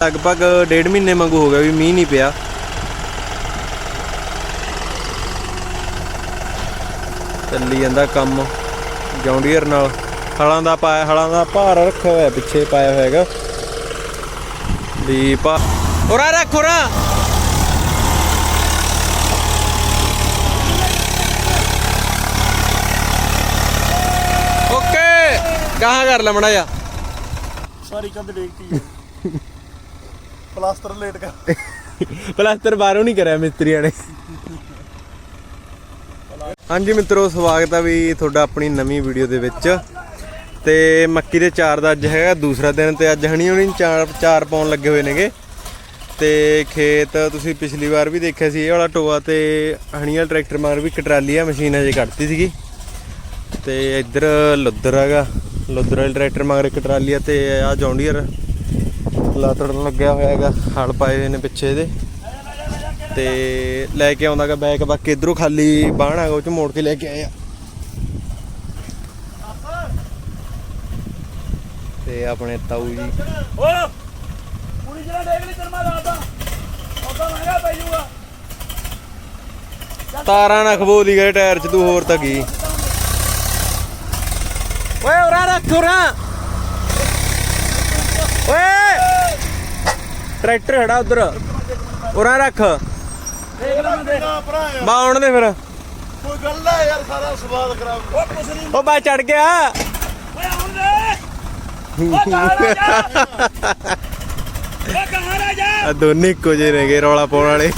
ਲਗਭਗ ਡੇਢ ਮਹੀਨੇ ਵਾਂਗੂ ਹੋ ਗਿਆ ਵੀ ਮੀਂਹ ਨਹੀਂ ਪਿਆ। ਚੱਲੀ ਜਾਂਦਾ ਕੰਮ ਜੌਂਡੀਅਰ ਨਾਲ। ਹਲਾਂ ਦਾ ਪਾਇਆ ਹਲਾਂ ਦਾ ਭਾਰ ਰੱਖਿਆ ਹੋਇਆ ਪਿੱਛੇ ਪਾਇਆ ਹੋਇਆ ਹੈਗਾ। ਉਰਾ ਰੱਖ ਉਰਾ। ਓਕੇ ਕਹਾਂ ਕਰ ਲੈ ਮੜਾ ਜਾ ਸਾਰੀ ਕੰਧ ਡੇਗਤੀ ਪਲਾਸਟਰ ਲੇਟ ਕਰ। ਪਲਾਸਟਰ ਬਾਹਰੋਂ ਨਹੀਂ ਕਰਿਆ ਮਿਸਤਰੀਆਂ ਨੇ। ਹਾਂਜੀ ਮਿੱਤਰੋ, ਸਵਾਗਤ ਆ ਵੀ ਤੁਹਾਡਾ ਆਪਣੀ ਨਵੀਂ ਵੀਡੀਓ ਦੇ ਵਿੱਚ। ਤੇ ਮੱਕੀ ਦੇ ਚਾਰ ਦਾ ਅੱਜ ਹੈਗਾ ਦੂਸਰਾ ਦਿਨ ਤੇ ਅੱਜ ਹਣੀ ਹੁਣੀ ਚਾਰ ਚਾਰ ਪਾਉਣ ਲੱਗੇ ਹੋਏ ਨੇਗੇ। ਤੇ ਖੇਤ ਤੁਸੀਂ ਪਿਛਲੀ ਵਾਰ ਵੀ ਦੇਖਿਆ ਸੀ, ਇਹ ਵਾਲਾ ਟੋਆ ਤੇ ਹਣੀ ਵਾਲਾ ਟਰੈਕਟਰ ਮਾਰ ਵੀ ਕਟਰਾਲੀ ਆ, ਮਸ਼ੀਨ ਅਜੇ ਕੱਢਤੀ ਸੀਗੀ। ਤੇ ਇੱਧਰ ਲੁੱਦਰ ਹੈਗਾ ਲੁੱਦਰ ਵਾਲੇ ਟਰੈਕਟਰ ਮਗਰ ਇੱਕ ਟਰਾਲੀ ਆ ਤੇ ਆ ਜੌਂਡੀਅਰ। ਲਾਤੜਨ ਲੱਗਿਆ ਹੋਇਆ ਹੈਗਾ ਹਲ ਪਾਏ ਹੋਏ ਨੇ ਪਿੱਛੇ ਇਹਦੇ। ਤੇ ਲੈ ਕੇ ਆਉਂਦਾਗਾ ਬੈਗ ਬਾਕੀ ਇਧਰੋਂ ਖਾਲੀ ਬਾਹਣ ਉਹ ਚ ਮੋੜ ਕੇ ਲੈ ਕੇ ਆਏ ਆ। ਤੇ ਆਪਣੇ ਤਾਊ ਜੀ। ਓ ਪੂਰੀ ਜਿਹੜਾ ਡੇਗ ਨਹੀਂ ਕਰਮਾ ਲਾਦਾ ਉਹਦਾ ਮਹਿੰਗਾ ਪੈ ਜਾਊਗਾ ਤਾਰਾਂ ਨਾ ਖਬੋ ਦੀ ਗਏ ਟਾਇਰ ਚ ਤੂੰ ਹੋਰ ਤਾਂ ਕੀ। ਓਏ ਉਰਾ ਰੱਖ ਉਰਾ। ਓਏ। ਟਰੈਕਟਰ ਖੜਾ ਉਧਰ। ਉਰਾ ਰੱਖ। ਭਰਾ ਬਾਉਣ ਦੇ ਫਿਰ। ਕੋਈ ਗੱਲ ਨਾ ਯਾਰ ਸਾਰਾ ਸਵਾਦ ਖਰਾਬ। ਕੁਛ ਨਹੀਂ ਉਹ ਬਾ ਚੜ ਗਿਆ। ਓਏ ਆਉਣ ਦੇ ਓ ਕਹਾਂ ਰਾਜਾ ਓ ਕਹਾਂ ਰਾਜਾ ਆ ਦੋਨੇ ਇੱਕੋ ਜਿਹੇ ਨੇਗੇ ਰੌਲਾ ਪਾਉਣ ਵਾਲੇ।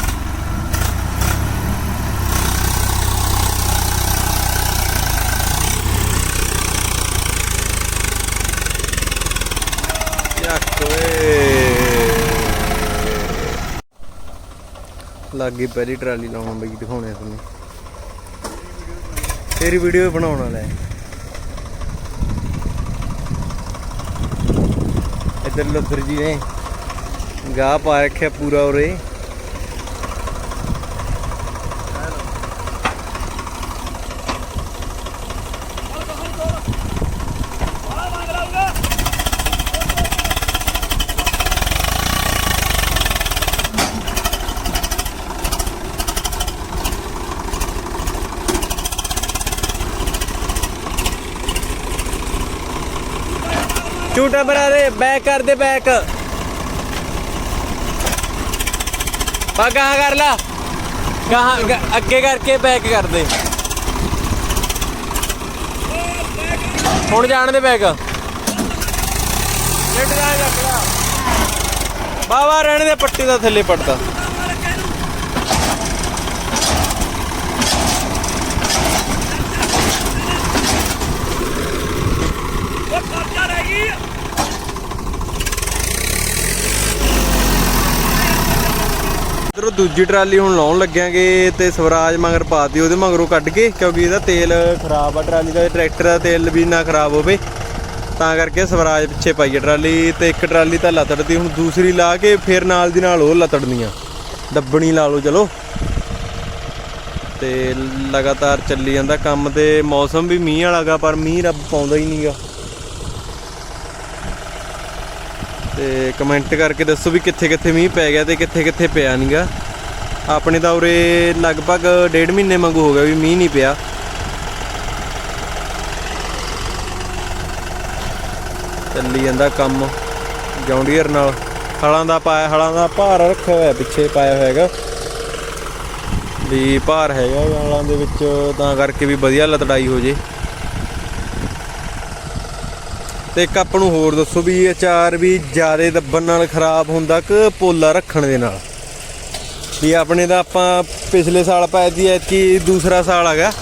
ਯਾਕ ਓਏ। ਲਾਗੇ ਪਹਿਲੀ ਟਰਾਲੀ ਲਾਉਣਾ ਬਈ, ਦਿਖਾਉਣੇ ਤੁਹਾਨੂੰ। ਤੇਰੀ ਵੀਡੀਓ ਬਣਾਉਣ ਵਾਲਾ ਇੱਧਰ ਲੱਦਰ ਜੀ ਨੇ ਗਾਹ ਪਾ ਰੱਖਿਆ ਪੂਰਾ ਉਰੇ। ਝੂਟਾ ਬਣਾ ਦੇ ਬੈਕ ਕਰ ਦੇ ਬੈਕ ਪਾ ਕਰ ਲਾ। ਕਹਾਂ ਅੱਗੇ ਕਰਕੇ ਬੈਕ ਕਰ ਦੇ। ਹੁਣ ਜਾਣ ਦੇ ਬੈਕ ਲਿਟ ਜਾ ਜਾ ਬਾਬਾ, ਰਹਿਣ ਦੇ, ਪੱਟੀ ਦਾ ਥੱਲੇ ਪੜਦਾ ਓ ਕਬਜ਼ਾ ਰਹਿ ਗਈ ਇਧਰੋਂ ਦੂਜੀ ਟਰਾਲੀ ਹੁਣ ਲਾਉਣ ਲੱਗਿਆਂਗੇ ਤੇ ਸਵਰਾਜ ਮਗਰ ਪਾਤੀ ਉਹਦੇ ਮਗਰੋਂ ਕੱਢ ਕੇ, ਕਿਉਂਕਿ ਇਹਦਾ ਤੇਲ ਖਰਾਬ ਆ ਟਰਾਲੀ ਦਾ, ਟਰੈਕਟਰ ਦਾ ਤੇਲ ਵੀ ਨਾ ਖਰਾਬ ਹੋਵੇ। ਤਾਂ ਕਰਕੇ ਸਵਰਾਜ ਪਿੱਛੇ ਪਾਈ ਆ ਟਰਾਲੀ, ਤੇ ਇੱਕ ਟਰਾਲੀ ਤਾਂ ਲਤੜਦੀ, ਹੁਣ ਦੂਸਰੀ ਲਾ ਕੇ ਫਿਰ ਨਾਲ ਦੀ ਨਾਲ ਉਹ ਲਤੜਨੀਆਂ। ਦੱਬਣੀ ਲਾ ਲਓ ਚਲੋ। ਤੇ ਲਗਾਤਾਰ ਚੱਲੀ ਜਾਂਦਾ ਕੰਮ ਤੇ, ਮੌਸਮ ਵੀ ਮੀਂਹ ਵਾਲਾਗਾ ਪਰ ਮੀਂਹ ਰੱਬ ਪਾਉਂਦਾ ਹੀ ਨਹੀਂਗਾ ਤੇ ਕਮੈਂਟ ਕਰਕੇ ਦੱਸੋ ਵੀ ਕਿੱਥੇ ਕਿੱਥੇ ਮੀਂਹ ਪੈ ਗਿਆ ਤੇ ਕਿੱਥੇ ਕਿੱਥੇ ਪਿਆ ਨਹੀਂਗਾ ਆਪਣੇ ਤਾਂ ਉਰੇ ਲਗਭਗ ਡੇਢ ਮਹੀਨੇ ਵਾਂਗੂ ਹੋ ਗਿਆ ਵੀ ਮੀਂਹ ਨਹੀਂ ਪਿਆ। ਚੱਲੀ ਜਾਂਦਾ ਕੰਮ ਜੌਂਡੀਅਰ ਨਾਲ। ਹਲਾਂ ਦਾ ਪਾਇਆ, ਹਲਾਂ ਦਾ ਭਾਰ ਰੱਖਿਆ ਹੋਇਆ, ਪਿੱਛੇ ਪਾਇਆ ਹੋਇਆ ਹੈਗਾ। ਵੀ ਭਾਰ ਹੈਗਾ ਹਲਾਂ ਦੇ ਵਿੱਚ, ਤਾਂ ਕਰਕੇ ਵੀ ਵਧੀਆ ਲਤੜਾਈ ਹੋ ਜੇ। ਤੇ ਇੱਕ ਆਪਾਂ ਨੂੰ ਹੋਰ ਦੱਸੋ ਵੀ ਇਹ ਅਚਾਰ ਵੀ ਜ਼ਿਆਦਾ ਦੱਬਣ ਨਾਲ ਖਰਾਬ ਹੁੰਦਾ ਕਿ ਪੋਲਾ ਰੱਖਣ ਦੇ ਨਾਲ? ਵੀ ਆਪਣੇ ਤਾਂ ਆਪਾਂ ਪਿਛਲੇ ਸਾਲ ਪਾਇਆ ਸੀ, ਐਤਕੀ ਦੂਸਰਾ ਸਾਲ ਹੈਗਾ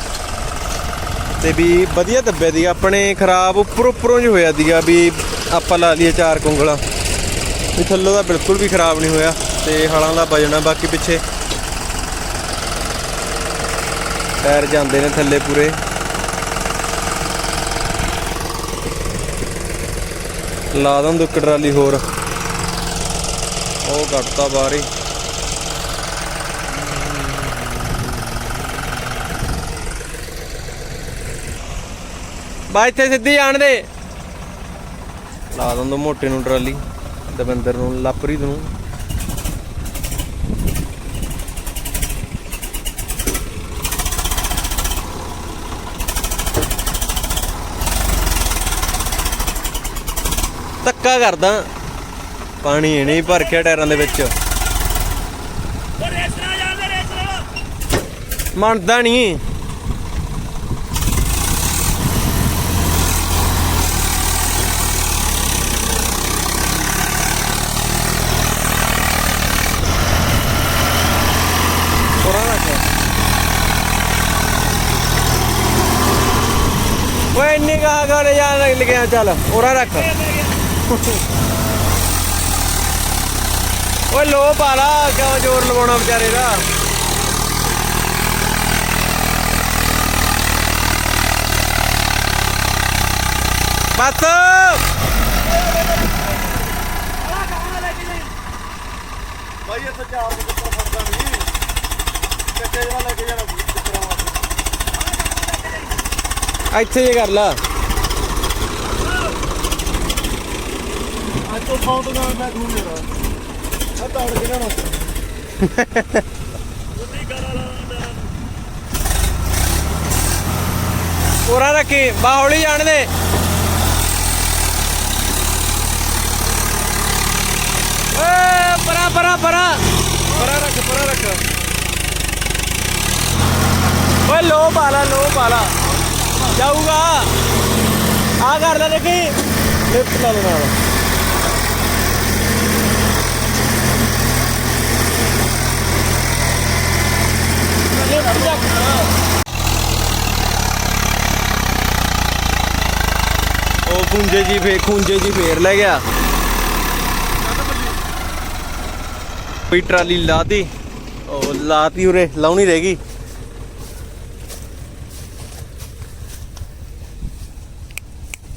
ਤੇ ਵੀ ਵਧੀਆ ਦੱਬਿਆ ਦੀ ਆਪਣੇ ਖਰਾਬ ਉੱਪਰ ਉੱਪਰੋਂ ਜਿਹਾ ਹੋਇਆ ਦੀਗਾ ਵੀ ਆਪਾਂ ਲਾ ਲਈਏ ਚਾਰ ਕੁੰਗਲਾਂ। ਵੀ ਥੱਲੋਂ ਦਾ ਬਿਲਕੁਲ ਵੀ ਖਰਾਬ ਨਹੀਂ ਹੋਇਆ ਤੇ ਹਲਾਂ ਦਾ ਵਜਣਾ ਬਾਕੀ ਪਿੱਛੇ। ਪੈਰ ਜਾਂਦੇ ਨੇ ਥੱਲੇ ਪੂਰੇ। ਲਾ ਦਾਂ ਦੋ ਇੱਕ ਟਰਾਲੀ ਹੋਰ। ਉਹ ਕੱਟਤਾ ਬਾਹਰ ਹੀ। ਬਾ ਇੱਥੇ ਸਿੱਧੀ ਆਣ ਦੇ। ਲਾ ਦਾਂ ਦੋ ਮੋਟੇ ਨੂੰ ਟਰਾਲੀ, ਦਵਿੰਦਰ ਨੂੰ ਲਾਪਰੀ ਨੂੰ। ਧੱਕਾ ਕਰਦਾ। ਪਾਣੀ ਇਹ ਨਹੀਂ ਭਰ ਕੇ ਟਾਇਰਾਂ ਦੇ ਵਿੱਚ। ਮੰਨਦਾ ਨਹੀਂ ਪੁਰਾ ਰੱਖ ਓਏ ਇੰਨੀ ਕਹਾ ਗਾੜੇ ਜਾਣ ਚੱਲ ਉਰਾ ਰੱਖ। ਓਏ ਲੋ ਪਾਲਾ ਕਿਉਂ ਜ਼ੋਰ ਲਵਾਉਣਾ ਵਿਚਾਰੇ ਦਾ? ਬਸ! ਭਾਈ ਇੱਥੇ ਚਾਰ ਤੱਕ ਫੜਦਾ ਨਹੀਂ। ਚੱਕੇ ਜਿਹੜਾ ਲੈ ਕੇ ਜਾਣਾ? ਇੱਥੇ ਜੇ ਕਰ ਲਾ। ਅੱਜ ਤੋਂ ਫਾਉਂਟ ਨਾਲ ਮੈਂ ਖੂਨ ਮੇਰਾ ਆ ਤਾੜ ਕੇ ਨਾ ਪੂਰਾ ਰੱਖੀ ਬਾ ਜਾਣ ਦੇ। ਓਏ, ਪਰਾ ਪਰਾ ਪਰਾ। ਪਰਾ ਰੱਖ ਪਰਾ ਰੱਖ। ਓਏ, ਲੋ ਪਾਲਾ ਲੋ ਪਾਲਾ। ਜਾਊਗਾ। ਆ ਕਰ ਲੈ ਦੇਖੀ। ਲਿਫਟ ਲਾ ਲੈਣਾ ਉਹ ਖੁੰਝੇ ਜੀ ਫੇ ਖੁੰਝੇ ਜੀ ਫੇਰ ਲੈ ਗਿਆ। ਕੋਈ ਟਰਾਲੀ ਲਾਤੀ। ਉਹ ਲਾਤੀ ਉਰੇ ਲਾਉਣੀ ਰਹਿ ਗਈ।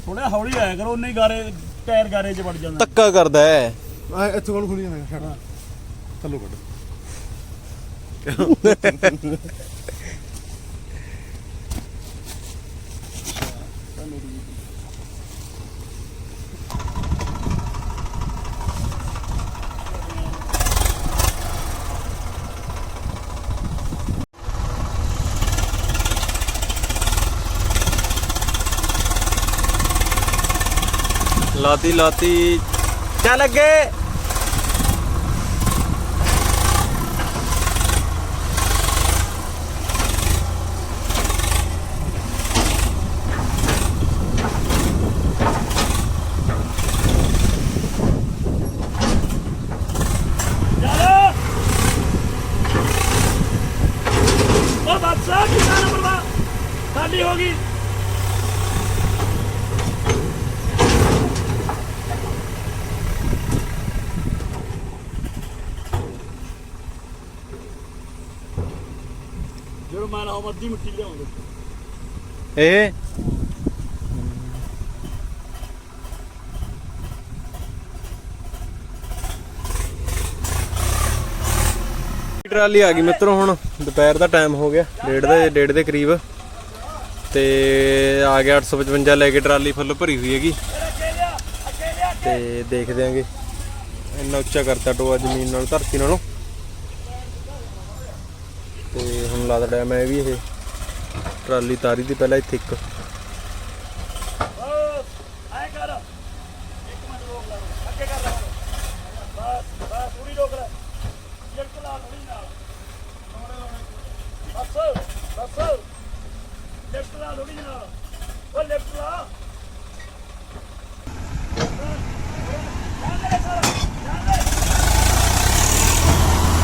ਥੋੜਾ ਹੌਲੀ ਆਇਆ ਕਰੋ ਉਨੇ ਹੀ ਗਾਰੇ ਟਾਇਰ ਗਾਰੇ 'ਚ ਵੜ ਜਾਂਦਾ। ਧੱਕਾ ਕਰਦਾ ਹੈ। ਆ ਇੱਥੇ ਕੋਲ ਖੁੱਲੀ ਜਾਣਾ ਛੱਡ। ਥੱਲੋਂ ਕੱਢ। ਲਾਤੀ ਲਾਤੀ ਚੱਲ ਅੱਗੇ ਚੱਲ ਉਹ ਬਾਦਸ਼ਾਹ ਕਿੰਨਾ ਨੰਬਰ ਦਾ ਸਾਡੀ ਹੋ ਗਈ ਜਦੋਂ ਮੈਂ ਨਾ ਮੱਦੀ ਮਿੱਟੀ ਲਿਆਉਂਦੇ। ਇਹ? ਟਰਾਲੀ ਆ ਗਈ ਮਿੱਤਰੋ ਹੁਣ। ਦੁਪਹਿਰ ਦਾ ਟਾਈਮ ਹੋ ਗਿਆ, ਡੇਢ ਦੇ ਡੇਢ ਦੇ ਕਰੀਬ। ਤੇ ਆ ਗਿਆ 855 ਲੈ ਕੇ ਟਰਾਲੀ ਫੁੱਲ ਭਰੀ ਹੋਈ ਹੈਗੀ। ਤੇ ਦੇਖਦੇ ਆਂਗੇ। ਇੰਨਾ ਉੱਚਾ ਕਰਤਾ ਟੋਆ ਜ਼ਮੀਨ ਨਾਲ, ਧਰਤੀ ਨਾਲੋਂ। ਤੇ ਹੁਣ ਡੈਮ ਹੈ ਵੀ ਇਹ। ਟਰਾਲੀ ਤਾਰੀ ਦੀ ਪਹਿਲਾਂ ਇੱਥੇ ਇੱਕ। ਆਏ ਕਰ ਇੱਕ ਮਿੰਟ ਰੋਕ ਲੈ ਅੱਗੇ ਕਰ ਲੈ ਬਸ ਬਸ ਪੂਰੀ ਰੋਕ ਲੈ ਇੱਕ ਲਾ ਥੋੜੀ ਨਾਲ ਬਸ ਬਸ ਲੈਫਟ ਲਾ ਥੋੜੀ ਨਾਲ ਉਹ ਲੈਫਟ ਲਾ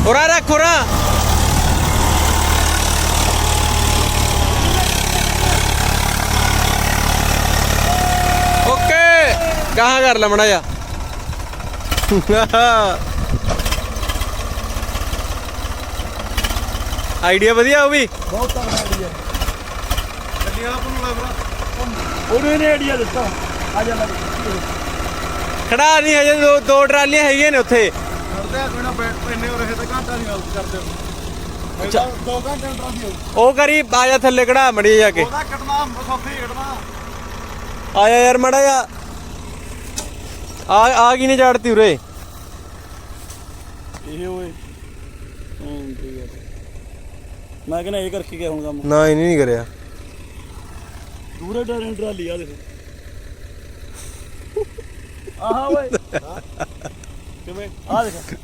ਉਰਾ ਰੱਖ ਉਰਾ ਕਹਾਂ ਕਰ ਲੈ ਮੜਾ ਜਾ ਆਈਡੀਆ ਵਧੀਆ ਉਹ ਵੀ? ਬਹੁਤ ਤਗੜਾ ਆਈਡੀਆ। ਗੱਡੀ ਵਾਲਾ ਕੋਲ ਲੱਗ ਉਹਨੇ ਨੇ ਆਈਡੀਆ ਦਿੱਤਾ। ਆ ਜਾ ਲੈ ਖੜਾ ਨਹੀਂ ਹਜੇ ਦੋ ਦੋ ਟਰਾਲੀਆਂ ਹੈਗੀਆਂ ਨੇ ਉੱਥੇ। ਕਰਦੇ ਆ ਕੋਈ ਨਾ ਬੈਠ ਇੰਨੇ ਹੋ ਰਹੇ ਤੇ ਘੰਟਾ ਨਹੀਂ ਗੱਲ ਕਰਦੇ ਅੱਛਾ। 2 ਘੰਟੇ ਹੋਊ ਉਹ ਕਰੀ ਆ ਜਾ ਥੱਲੇ ਖੜਾ ਮੜੀ ਜਾ ਕੇ। ਉਹਦਾ ਕੱਟਣਾ ਸੌਖੀ ਕੱਟਣਾ ਆਇਆ ਯਾਰ ਮੜਾ ਜਾ ਆ ਆ ਕੀ ਨੇ ਚੜਤੀ ਉਰੇ? ਇਹ ਓਏ। ਹਾਂ ਠੀਕ ਹੈ ਮੈਂ ਕਹਿੰਦਾ ਇਹ ਕਰਕੇ ਗਿਆ ਹੁਣ ਕੰਮ। ਨਾ ਇਹਨੇ ਨਹੀਂ ਕਰਿਆ। ਦੂਰੇ ਡਰਨ ਟਰਾਲੀ ਆ ਦੇਖੋ। ਆਹਾ ਓਏ। ਕਿਵੇਂ? ਆ ਦੇਖ।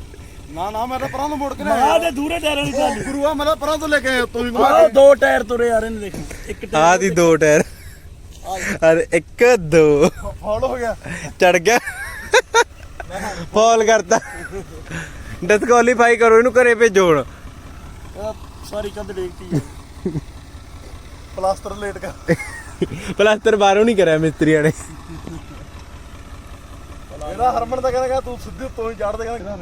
ਨਾ ਨਾ ਮੈਂ ਤਾਂ ਪਰਾਂ ਤੋਂ ਮੁੜ ਕੇ ਆ ਤੇ ਦੂਰੇ ਟਾਇਰਾਂ ਦੀ ਟਰਾਲੀ। ਗੁਰੂਆ ਮੈਂ ਤਾਂ ਪਰਾਂ ਤੋਂ ਲੈ ਕੇ ਆਇਆ ਉੱਤੋਂ ਵੀ। ਆਹ ਦੋ ਟਾਇਰ ਤੁਰੇ ਆ ਰਹੇ ਨੇ ਦੇਖ। ਇੱਕ ਟਾਇਰ ਆ ਦੀ ਦੋ ਟਾਇਰ। ਅਰੇ ਇੱਕ ਦੋ। ਫੌਲ ਹੋ ਗਿਆ। ਚੜ ਗਿਆ। ਫਾਲ ਕਰਤਾ। ਡਿਸਕੁਆਲੀਫਾਈ ਕਰੋ ਇਹਨੂੰ ਘਰੇ ਭੇਜੋ ਹੁਣ। ਸਾਰੀ ਕੰਧ ਡੇਕਤੀ ਪਲਾਸਟਰ ਲੇਟ ਕਰ। ਪਲਾਸਟਰ ਬਾਹਰੋਂ ਨਹੀਂ ਕਰਿਆ ਮਿਸਤਰੀਆਂ ਨੇ। ਇਹਦਾ ਹਰਮਨ ਤਾਂ ਕਹਿੰਦਾ ਤੂੰ ਸਿੱਧੇ ਉੱਤੋਂ ਹੀ ਚੜ ਦੇ ਕਹਿੰਦਾ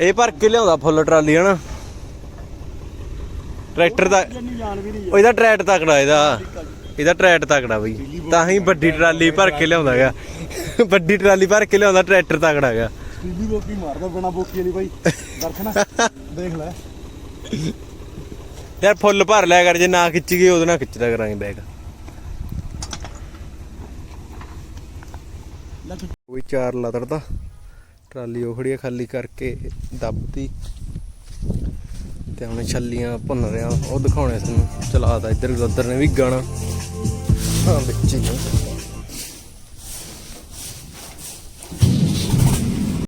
ਇਹ ਭਰ ਕੇ ਲਿਆਉਂਦਾ ਫੁੱਲ ਟਰਾਲੀ ਹਨਾ? ਟਰੈਕਟਰ ਦਾ ਇਹਦਾ ਟਰੈਟ ਤਕੜਾ ਇਹਦਾ ਇਹਦਾ ਟਰੈਟ ਤਕੜਾ ਬਈ। ਤਾਂ ਹੀ ਵੱਡੀ ਟਰਾਲੀ ਭਰ ਕੇ ਲਿਆਉਂਦਾ ਹੈਗਾ ਵੱਡੀ ਟਰਾਲੀ ਭਰ ਕੇ ਲਿਆਉਂਦਾ ਟਰੈਕਟਰ ਤਕੜਾ ਹੈਗਾ ਪੀਲੀ ਬੋਕੀ ਮਾਰਦਾ ਬਿਨਾ ਬੋਕੀ ਵਾਲੀ ਬਾਈ। ਦਰਖਣਾ ਦੇਖ ਲੈ। ਯਾਰ ਫੁੱਲ ਭਰ ਲਿਆ ਕਰ ਜੇ ਨਾ ਖਿੱਚ ਗਈ ਉਹਦੇ ਨਾਲ ਖਿੱਚਦਾ ਕਰਾਂਗੇ ਬੈਗ ਕੋਈ ਚਾਰ ਲਤੜਦਾ ਟਰਾਲੀ ਉਹ ਖੜੀ ਖਾਲੀ ਕਰਕੇ ਦੱਬਤੀ। ਤੇ ਹੁਣ ਛੱਲੀਆਂ ਭੁੰਨ ਰਿਆ ਉਹ ਦਿਖਾਉਣੇ ਤੁਹਾਨੂੰ ਚਲਾਤਾ ਇੱਧਰ ਉੱਧਰ ਨੇ ਵੀ ਗਾਣਾ। ਹਾਂ ਵਿੱਚ ਹੀ ਨੇ।